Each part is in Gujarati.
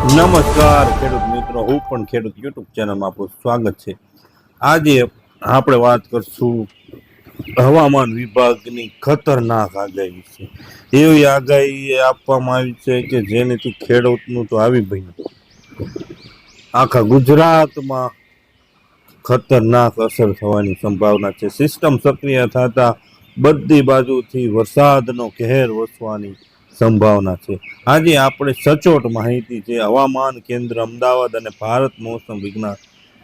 નમસ્કાર, ખેડૂત મિત્રો. હું પણ ખેડૂત યુટ્યુબ ચેનલમાં આપણું સ્વાગત છે. આજે આપણે વાત કરશું હવામાન વિભાગની ખતરનાક આગાહી વિશે. એવી આગાહી આપવામાં આવી છે કે જેનેથી ખેડૂતનું તો આવી ભયું આખા ગુજરાતમાં ખતરનાક અસર થવાની સંભાવના છે. સિસ્ટમ સક્રિય થતા બધી બાજુથી વરસાદનો કહેર વસવાની સંભાવના છે. આજે આપણે સચોટ માહિતી છે, હવામાન કેન્દ્ર અમદાવાદ અને ભારત મોસમ વિજ્ઞાન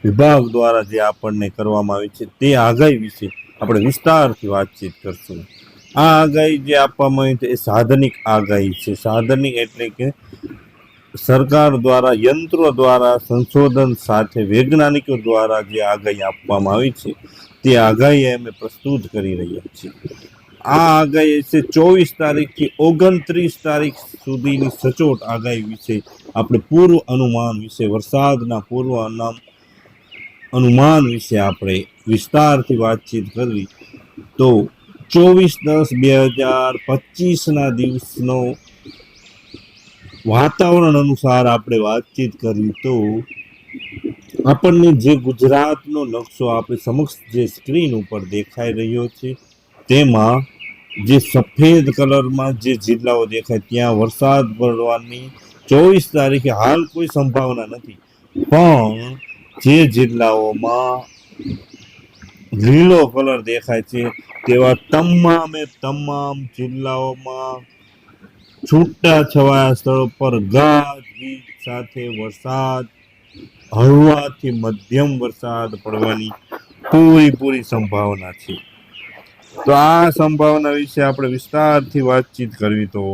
વિભાગ દ્વારા જે આપણને કરવામાં આવી છે, તે આગાહી વિશે આપણે વિસ્તારથી વાતચીત કરશું. આ આગાહી જે આપવામાં આવી છે, એ સાધનિક આગાહી છે. સાધનિક એટલે કે સરકાર દ્વારા, યંત્રો દ્વારા, સંશોધન સાથે વૈજ્ઞાનિકો દ્વારા જે આગાહી આપવામાં આવી છે, તે આગાહી અમે પ્રસ્તુત કરી રહ્યા છીએ. આ આગાહી છે, ચોવીસ તારીખથી ઓગણત્રીસ તારીખ સુધીની સચોટ આગાહી વિશે આપણે પૂર્વ અનુમાન વિશે, વરસાદના પૂર્વ અનુમાન વિશે આપણે વિસ્તારથી વાતચીત કરવી. તો ચોવીસ દસ બે હજાર પચીસના દિવસનો વાતાવરણ અનુસાર આપણે વાતચીત કરવી તો આપણને જે ગુજરાતનો નકશો આપણી સમક્ષ જે સ્ક્રીન ઉપર દેખાઈ રહ્યો છે, તેમાં જે સફેદ કલરમાં જે જિલ્લાઓ દેખાય, ત્યાં વરસાદ પડવાની ચોવીસ તારીખે હાલ કોઈ સંભાવના નથી. પણ જે જિલ્લાઓમાં લીલો કલર દેખાય છે, તેવા તમામે તમામ જિલ્લાઓમાં છૂટા છવાયા સ્થળો પર ગાજવીજ સાથે વરસાદ, હળવાથી મધ્યમ વરસાદ પડવાની પૂરેપૂરી સંભાવના છે. તો આ સંભાવના વિશે આપણે વિસ્તારથી વાતચીત કરવી તો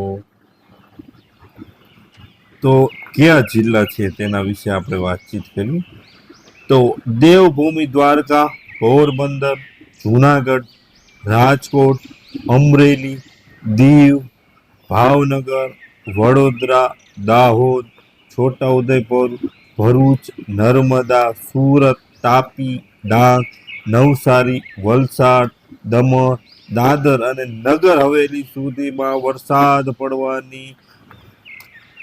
તો કયા જિલ્લા છે તેના વિશે આપણે વાતચીત કરવી? તો દેવભૂમિ દ્વારકા, પોરબંદર, જુનાગઢ, રાજકોટ, અમરેલી, દીવ, ભાવનગર, વડોદરા, દાહોદ, છોટાઉદેપુર, ભરૂચ, નર્મદા, સુરત, તાપી, ડાંગ, નવસારી, વલસાડ દમણ દાદર અને નગર હવેલી સુધીમાં વરસાદ પડવાની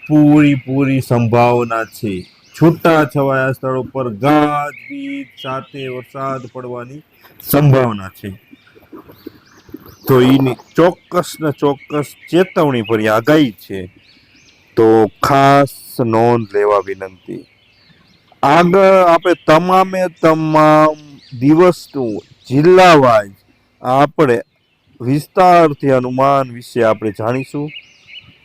પૂરી પૂરી સંભાવના છે. છૂટા છવાયા સ્થળો પર ગાજવીજ સાથે વરસાદ પડવાની સંભાવના છે. તો એની ચોક્કસ ને ચોક્કસ ચેતવણી ભરી આગાહી છે. તો ખાસ નોંધ લેવા વિનંતી. આગળ આપણે તમામે તમામ દિવસનું જિલ્લા વાઇઝ આપણે વિસ્તારથી અનુમાન વિશે આપણે જાણીશું.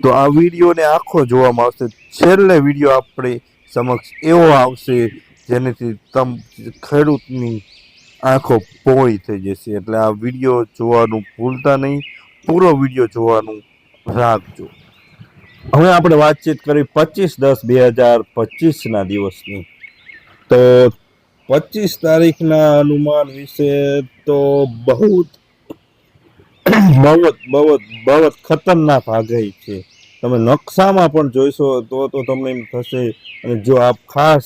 તો આ વિડીયોને આખો જોવામાં આવશે. છેલ્લે વીડિયો આપણે સમક્ષ એવો આવશે, જેનાથી તમ ખેડૂતની આંખો પોળી થઈ જશે. એટલે આ વીડિયો જોવાનું ભૂલતા નહીં. પૂરો વીડિયો જોવાનું રાખજો. હવે આપણે વાતચીત કરી પચીસ દસ બે હજાર પચીસના દિવસની. તો પચીસ તારીખના અનુમાન વિશે તો બહુ બહુ બહુ બહુ ખતરનાક આગાહી છે. તમે નકશામાં પણ જોઈશો તો તો તમને એમ થશે, અને જો આપ ખાસ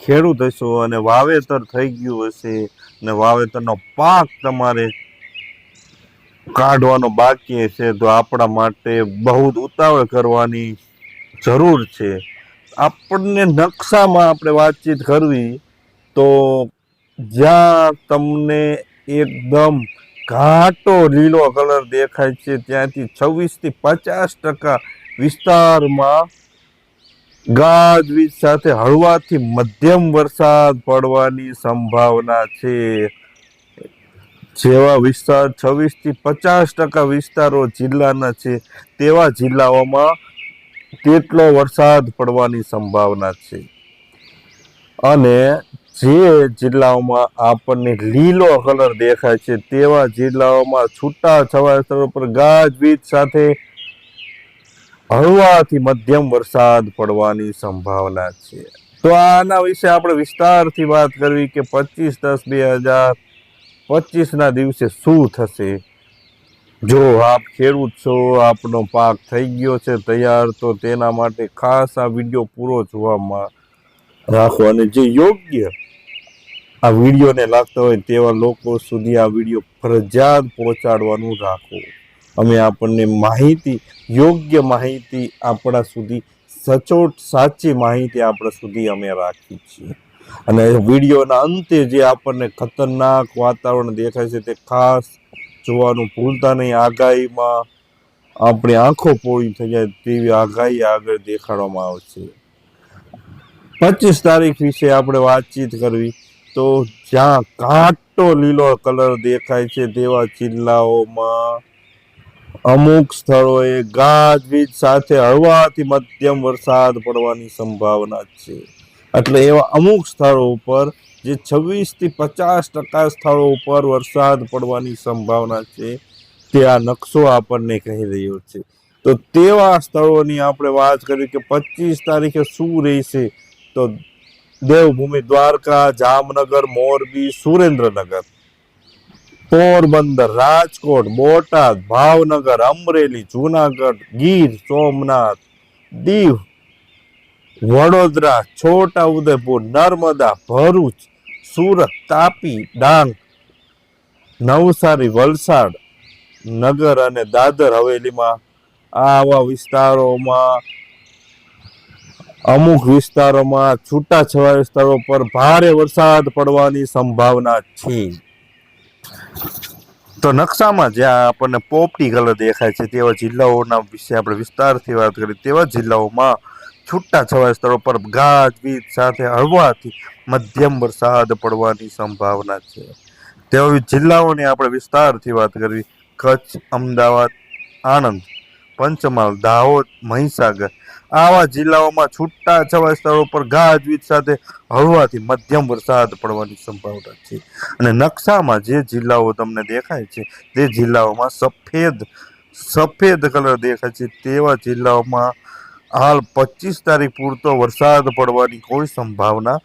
ખેડૂત હશો અને વાવેતર થઈ ગયું હશે, અને વાવેતરનો પાક તમારે કાઢવાનો બાકી છે તો આપણા માટે બહુ ઉતાવળ કરવાની જરૂર છે. આપણને નકશામાં આપણે વાતચીત કરવી, તો જ્યાં તમને એકદમ ઘાટો લીલો કલર દેખાય છે. ત્યાંથી છવ્વીસથી પચાસ ટકા વિસ્તારમાં ગાજવીજ સાથે હળવાથી મધ્યમ વરસાદ પડવાની સંભાવના છે. જેવા વિસ્તાર છવ્વીસથી પચાસ ટકા વિસ્તારો જિલ્લાના છે, તેવા જિલ્લાઓમાં તેટલો વરસાદ પડવાની સંભાવના છે. અને જે જિલ્લાઓમાં આપણને લીલો કલર દેખાય છે, તેવા જિલ્લાઓમાં છૂટા છવાયા સ્થળો પર ગાજવીજ સાથે હળવાથી મધ્યમ વરસાદ પડવાની સંભાવના છે. તો આના વિશે આપણે વિસ્તારથી વાત કરવી કે પચીસ દસ બે હજાર પચીસના દિવસે શું થશે? જો આપ ખેડૂત છો, આપનો પાક થઈ ગયો છે, તૈયાર, તો તેના માટે ખાસ આ વીડિયો પૂરો જોવામાં રાખો અને જે યોગ્ય આ વિડીયોને લાગતા હોય તેવા લોકો સુધી આ વીડિયો ફરજિયાત પહોંચાડવાનું રાખો. અમે આપણને માહિતી, યોગ્ય માહિતી આપણા સુધી, સચોટ, સાચી માહિતી આપણા સુધી અમે રાખી છીએ. અને વિડીયોના અંતે જે આપણને ખતરનાક વાતાવરણ દેખાય છે તે ખાસ જોવાનું ભૂલતા નહીં. આગાહીમાં આપણી આંખો પોળી થઈ જાય તેવી આગાહી આગળ દેખાડવામાં આવશે. પચીસ તારીખ વિશે આપણે વાતચીત કરવી. તો જ્યાં કાટો લીલો કલર દેખાય છે તેવા જિલ્લાઓમાં અમુક સ્થળોએ ગાજવીજ સાથે હળવાથી મધ્યમ વરસાદ પડવાની સંભાવના છે. એટલે એવા અમુક સ્થળો ઉપર જે છવ્વીસથી પચાસ ટકા સ્થળો ઉપર વરસાદ પડવાની સંભાવના છે તે આ નકશો આપણને કહી રહ્યો છે. તો તેવા સ્થળોની આપણે વાત કરી કે પચીસ તારીખે શું રહેશે? તો દેવભૂમિ, દ્વારકા, જામનગર, મોરબી, સુરેન્દ્રનગર. પોરબંદર, રાજકોટ, બોટાદ, ભાવનગર, અમરેલી, જુનાગઢ, ગીર, સોમનાથ, દીવ, વડોદરા, છોટા ઉદેપુર, નર્મદા, ભરૂચ, સુરત, તાપી, ડાંગ, નવસારી, વલસાડ, નગર અને દાદર હવેલીમાં આવા વિસ્તારોમાં અમુક વિસ્તારોમાં છૂટાછવાયા વિસ્તારો પર ભારે વરસાદ પડવાની સંભાવના છે. તો નકશામાં જ્યાં આપણને પોપટી કલર દેખાય છે તેવા જિલ્લાઓના વિશે આપણે વિસ્તારથી વાત કરી, તેવા જિલ્લાઓમાં છૂટાછવાયા સ્થળો પર ગાજવીજ સાથે હળવાથી મધ્યમ વરસાદ પડવાની સંભાવના છે. તેવા જિલ્લાઓની આપણે વિસ્તારથી વાત કરવી કચ્છ, અમદાવાદ, આણંદ, પંચમહાલ, દાહોદ, મહીસાગર આવા જિલ્લાઓમાં છૂટા છવાયા સ્થળો પર ગાજવીજ સાથે હળવાથી મધ્યમ વરસાદ પડવાની સંભાવના છે. અને નકશામાં જે જિલ્લાઓ તમને દેખાય છે, તે જિલ્લાઓમાં સફેદ સફેદ કલર દેખાય છે. તેવા જિલ્લાઓમાં હાલ પચીસ તારીખ પૂરતો વરસાદ પડવાની કોઈ સંભાવના,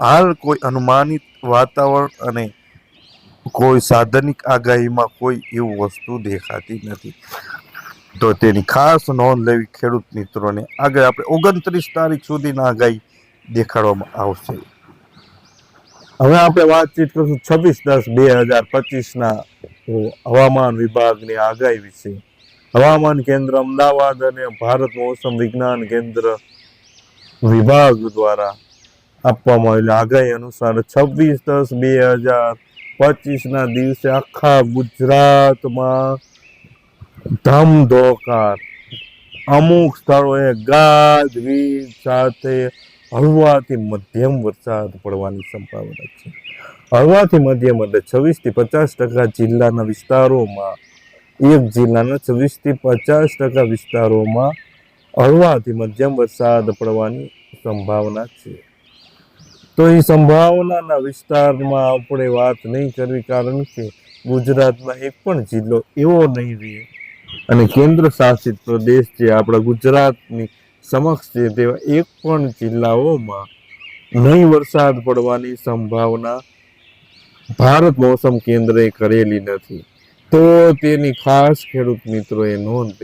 હાલ કોઈ અનુમાનિત વાતાવરણ અને કોઈ સાધનિક આગાહીમાં કોઈ એવું વસ્તુ દેખાતી નથી. તો તેની ખાસ નોંધ લેવી ખેડૂત મિત્રોને. આગળ આપણે ઓગણત્રીસ તારીખ સુધીના આગાહી દેખાડવામાં આવશે. હવે આપણે વાતચીત કરશું છવ્વીસ દસ બે હજાર પચીસના હવામાન વિભાગની આગાહી વિશે. હવામાન કેન્દ્ર અમદાવાદ અને ભારત મોસમ વિજ્ઞાન કેન્દ્ર વિભાગ દ્વારા આપવામાં આવેલી આગાહી અનુસાર છવ્વીસ દસ બે હજાર પચીસના દિવસે આખા ગુજરાતમાં ધમધોકાર. અમુક સ્થળોએ ગાજવીજ સાથે હળવાથી મધ્યમ વરસાદ પડવાની સંભાવના છે. હળવાથી મધ્યમ એટલે છવ્વીસથી પચાસ ટકા જિલ્લાના વિસ્તારોમાં, એક જિલ્લાના છવ્વીસથી પચાસ ટકા વિસ્તારોમાં હળવાથી મધ્યમ વરસાદ પડવાની સંભાવના છે. તો એ સંભાવનાના વિસ્તારમાં આપણે વાત નહીં કરવી, કારણ કે ગુજરાતમાં એક પણ જિલ્લો એવો નહીં રહે અને કેન્દ્ર શાસિત પ્રદેશ જે આપણા ગુજરાતની સમક્ષ છે, તેવા એક પણ જિલ્લાઓમાં નહીં વરસાદ પડવાની સંભાવના ભારત મોસમ કેન્દ્રએ કરેલી નથી. તો તેની ખાસ ખેડૂત મિત્રોએ નોંધ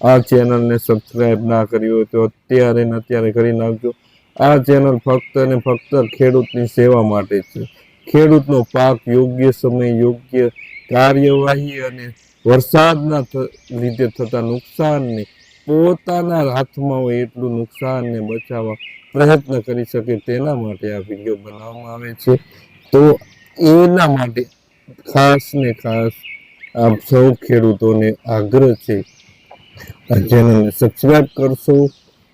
આ ચેનલને સબસ્ક્રાઇબ ના કરી હોય તો અત્યારે ને અત્યારે કરી નાખજો. આ ચેનલ ફક્ત ને ફક્ત ખેડૂતની સેવા માટે છે. ખેડૂતનો પાક યોગ્ય સમય યોગ્ય કાર્યવાહી અને વરસાદના લીધે થતા નુકસાનને, પોતાના હાથમાં હોય એટલું નુકસાનને બચાવવા પ્રયત્ન કરી શકે તેના માટે આ વીડિયો બનાવવામાં આવે છે. તો એના માટે ખાસ ને ખાસ આપ સૌ ખેડૂતોને આગ્રહ છે. આ ચેનલને સબસ્ક્રાઈબ કરશો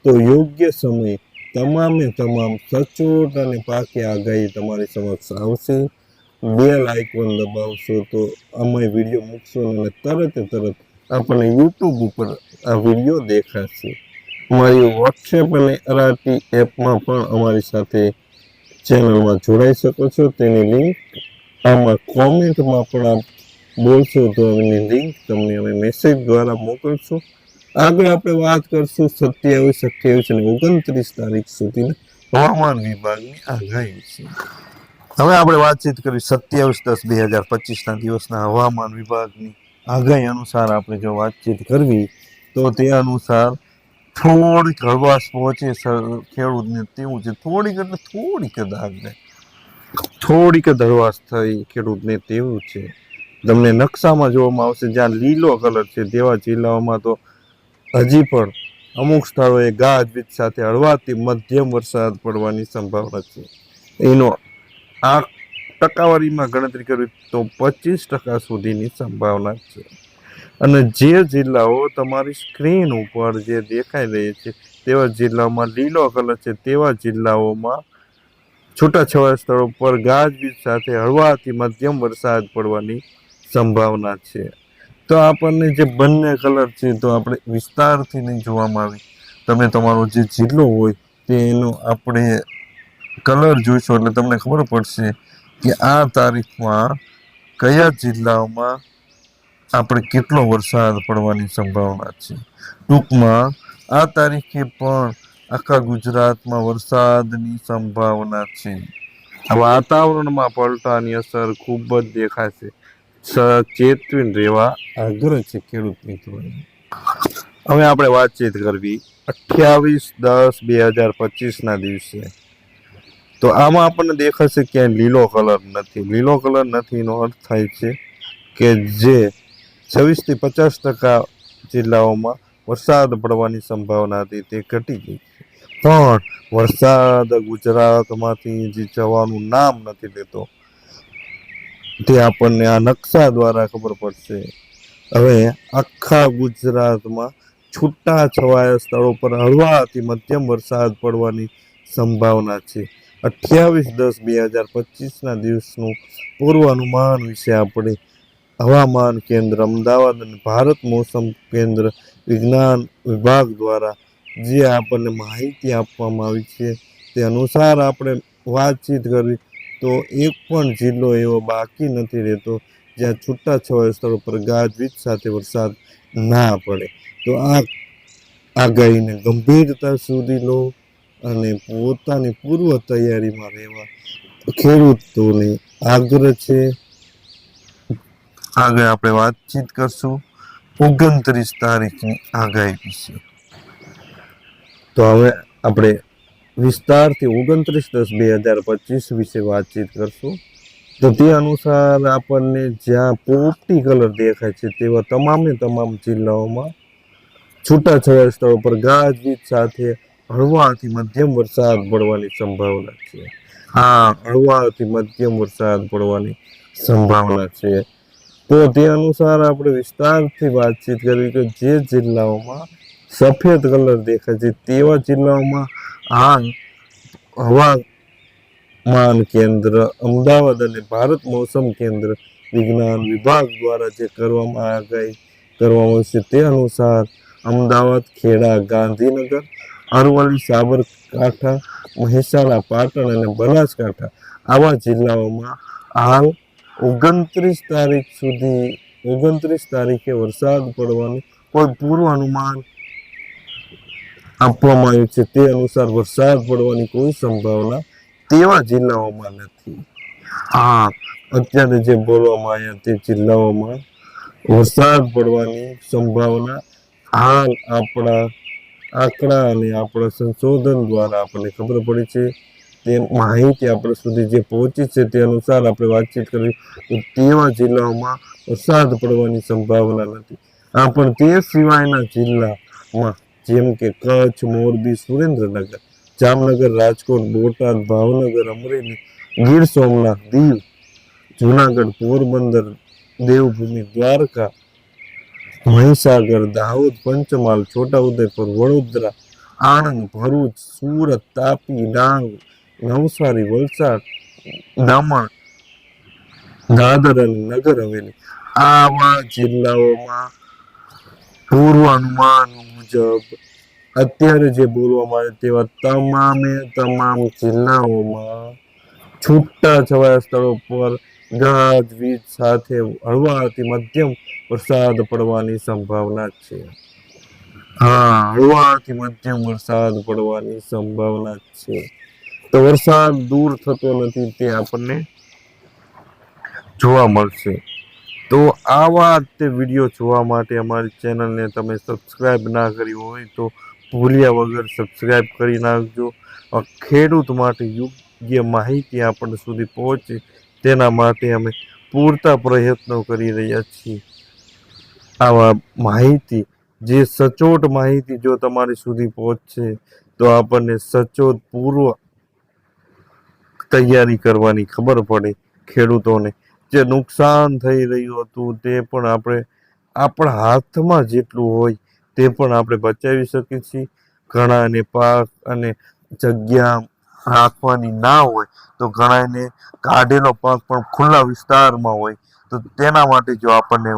તો યોગ્ય સમયે તમામે તમામ સચોટ અને પાકી આગાહી તમારી સમક્ષ આવશે. બેલ આઇકોન દબાવશો તો અમે વીડિયો મૂકશો અને તરત તરત આપણને યુટ્યુબ ઉપર આ વીડિયો દેખાશે. અમારી વોટ્સએપ અને અરાટી એપમાં પણ અમારી સાથે ચેનલમાં જોડાઈ શકો છો. તેની લિંક આમાં કોમેન્ટમાં પણ આપ બોલશો તો એની લિંક તમને અમે મેસેજ દ્વારા મોકલશું. આગળ આપણે વાત કરશું સત્યાવીસ, અઠ્યાવીસ અને ઓગણત્રીસ તારીખ સુધીના હવામાન વિભાગની આગાહી વિશે. હવે આપણે વાતચીત કરી સત્યાવીસ દસ બે હજાર પચીસના દિવસના હવામાન વિભાગની આગાહી અનુસાર આપણે જો વાતચીત કરવી, તો તે અનુસાર થોડીક હળવાશ પહોંચે ખેડૂતને તેવું છે. થોડીક એટલે થોડીક જ આગને થોડીક જ હળવાશ થઈ ખેડૂતને તેવું છે. તમને નકશામાં જોવામાં આવશે, જ્યાં લીલો કલર છે, તેવા જિલ્લાઓમાં તો હજી પણ અમુક સ્થળોએ ગાજવીજ સાથે હળવાથી મધ્યમ વરસાદ પડવાની સંભાવના છે. એનો આ ટકાવારીમાં ગણતરી કરવી તો પચીસ ટકા સુધીની સંભાવના છે. અને જે જિલ્લાઓ તમારી સ્ક્રીન ઉપર જે દેખાઈ રહી છે, તેવા જિલ્લાઓમાં લીલો કલર છે, તેવા જિલ્લાઓમાં છૂટાછવાયા સ્થળો પર ગાજવીજ સાથે હળવાથી મધ્યમ વરસાદ પડવાની સંભાવના છે. તો આપણને જે બંને કલર છે તો આપણે વિસ્તારથી નહીં જોવામાં આવે. તમે તમારો જે જિલ્લો હોય તેનો આપણે કલર જોઈશો એટલે તમને ખબર પડશે કે આ તારીખમાં કયા જિલ્લાઓમાં આપણે કેટલો વરસાદ પડવાની સંભાવના છે. ટૂંકમાં આ તારીખે પણ આખા ગુજરાતમાં વરસાદની સંભાવના છે. વાતાવરણમાં પલટાની અસર ખૂબ જ દેખાશે. સચેતવીન રહેવા આગ્રહ છે ખેડૂત મિત્રો હવે આપણે વાતચીત કરવી. અઠ્યાવીસ દસ બે હજાર પચીસના દિવસે તો આમાં આપણને દેખાશે કે લીલો કલર નથી. લીલો કલર નથીનો અર્થ થાય છે કે જે છવ્વીસથી પચાસ ટકા જિલ્લાઓમાં વરસાદ પડવાની સંભાવના હતી, તે ઘટી ગઈ છે. પણ વરસાદ ગુજરાતમાંથી જે જવાનું નામ નથી લેતો, તે આપણને આ નકશા દ્વારા ખબર પડશે. હવે આખા ગુજરાતમાં છૂટા છવાયા સ્થળો પર હળવાથી મધ્યમ વરસાદ પડવાની સંભાવના છે. અઠ્યાવીસ દસ બે હજાર પચીસના દિવસનું પૂર્વાનુમાન વિશે આપણે હવામાન કેન્દ્ર, અમદાવાદ અને ભારત મોસમ કેન્દ્ર વિજ્ઞાન વિભાગ દ્વારા જે આપણને માહિતી આપવામાં આવી છે તે અનુસાર આપણે વાતચીત કરવી તો એક પણ જિલ્લો એવો બાકી નથી રહેતો જ્યાં છૂટાછવાયા સ્થળો પર ગાજવીજ સાથે વરસાદ ના પડે. તો આ આગાહીને ગંભીરતા સુધી લો. અને પોતાની પૂર્વ તૈયારીમાં રહેવા. ખેડૂતોને આગ્રહ છે. આગળ આપણે વાતચીત કરશું. ઓગણત્રીસ તારીખની આગાહી વિશે. તો હવે આપણે વિસ્તારથી ઓગણત્રીસ દસ બે હજાર પચીસ વિશે વાતચીત કરશું. તો તે અનુસાર આપણને જ્યાં પોપટી કલર દેખાય છે તેવા તમામે તમામ જિલ્લાઓમાં છૂટાછવાયા સ્થળો પર ગાજવીજ સાથે હળવાથી મધ્યમ વરસાદ પડવાની સંભાવના છે. હા, હળવાથી મધ્યમ વરસાદ પડવાની સંભાવના છે. તો તે અનુસાર આપણે વિસ્તારથી વાતચીત કરવી કે જે જિલ્લાઓમાં સફેદ કલર દેખાય છે, તેવા જિલ્લાઓમાં હાલ હવામાન કેન્દ્ર, અમદાવાદ અને ભારત મોસમ કેન્દ્ર વિજ્ઞાન વિભાગ દ્વારા જે કરવામાં આગાહી કરવામાં આવશે તે અનુસાર અમદાવાદ, ખેડા, ગાંધીનગર અરવલ્લી, સાબરકાંઠા, મહેસાણા, પાટણ અને બનાસકાંઠા આવા જિલ્લાઓમાં હાલ ઓગણત્રીસ તારીખ સુધી, ઓગણત્રીસ તારીખે વરસાદ પડવાનું કોઈ પૂર્વ અનુમાન આપવામાં આવ્યું છે. તે અનુસાર વરસાદ પડવાની કોઈ સંભાવના તેવા જિલ્લાઓમાં નથી. હા અત્યારે જે બોલવામાં આવ્યા તે જિલ્લાઓમાં વરસાદ પડવાની સંભાવના હાલ આપણા આંકડા અને આપણા સંશોધન દ્વારા આપણને ખબર પડી છે. તે માહિતી આપણા સુધી જે પહોંચી છે તે અનુસાર આપણે વાતચીત કરવી તેવા જિલ્લાઓમાં વરસાદ પડવાની સંભાવના નથી. આ પણ તે સિવાયના જિલ્લામાં જેમ કે કચ્છ, મોરબી, સુરેન્દ્રનગર, જામનગર, રાજકોટ, બોટાદ, ભાવનગર, અમરેલી, ગીર સોમનાથ, દીવ, જુનાગઢ, પોરબંદર, દેવભૂમિ, દ્વારકા મહીસાગર, દાહોદ, પંચમહાલ, છોટાઉદેપુર, વડોદરા, આણંદ, ભરૂચ, સુરત, તાપી, ડાંગ, નવસારી, વલસાડ, દમણ, દાદર અને નગર હવેલી. આવા જિલ્લાઓમાં પૂર્વાનુમાન મુજબ અત્યારે જે બોલવામાં આવે તેવા તમામે તમામ જિલ્લાઓમાં છૂટા છવાયા સ્થળો પર ગાજવીજ સાથે હળવાથી મધ્યમ વરસાદ પડવાની સંભાવના છે. હા, હળવાથી મધ્યમ વરસાદ પડવાની સંભાવના છે. તો વરસાદ દૂર થતો નથી તે આપણને જોવા મળશે. તો આવા તે વીડિયો જોવા માટે અમારી ચેનલને તમે સબસ્ક્રાઈબ ના કરી હોય તો ભૂલ્યા વગર સબસ્ક્રાઈબ કરી નાખજો. ખેડૂત માટે યોગ્ય માહિતી આપણ સુધી પહોંચે તેના માટે અમે પૂરતા પ્રયત્નો કરી રહ્યા છીએ. આવા માહિતી, જે સચોટ માહિતી જો તમારી સુધી પહોંચશે, તો આપણને સચોટ પૂર્વ તૈયારી કરવાની ખબર પડે ખેડૂતોને. જે નુકસાન થઈ રહ્યું હતું તે પણ આપણે આપણા હાથમાં જેટલું હોય તે પણ આપણે બચાવી શકીએ છીએ. ઘણાને પાક અને જગ્યા રાખવાની ના હોય, તો ઘણાને કાઢેલો પાક પણ ખુલ્લા વિસ્તારમાં હોય, તો તેના માટે જો આપણને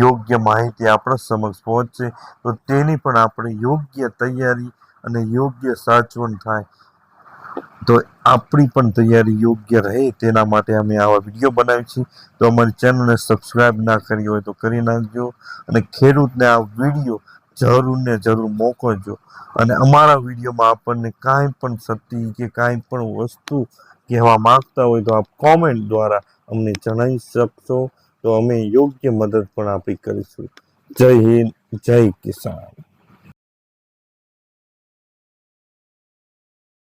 યોગ્ય માહિતી આપણા સમક્ષ પહોંચશે તો તેની પણ આપણે યોગ્ય તૈયારી અને યોગ્ય સાચવણ થાય. તો આપણી પણ તૈયારી યોગ્ય રહે તેના માટે અમે આવા વીડિયો બનાવીએ છીએ. તો અમારી ચેનલને સબસ્ક્રાઈબ ના કરી હોય તો કરી નાખજો અને ખેડૂતને આ વીડિયો જરૂર ને જરૂર મોકલજો. અને અમારા વિડીયોમાં આપણને કાંઈ પણ સતી કે કાંઈ પણ વસ્તુ કહેવા માગતા હોય તો આપ કોમેન્ટ દ્વારા અમને જણાવી શકશો. તો અમે યોગ્ય મદદ પણ આપી કરીશું. જય હિન્દ, જય કિસાન.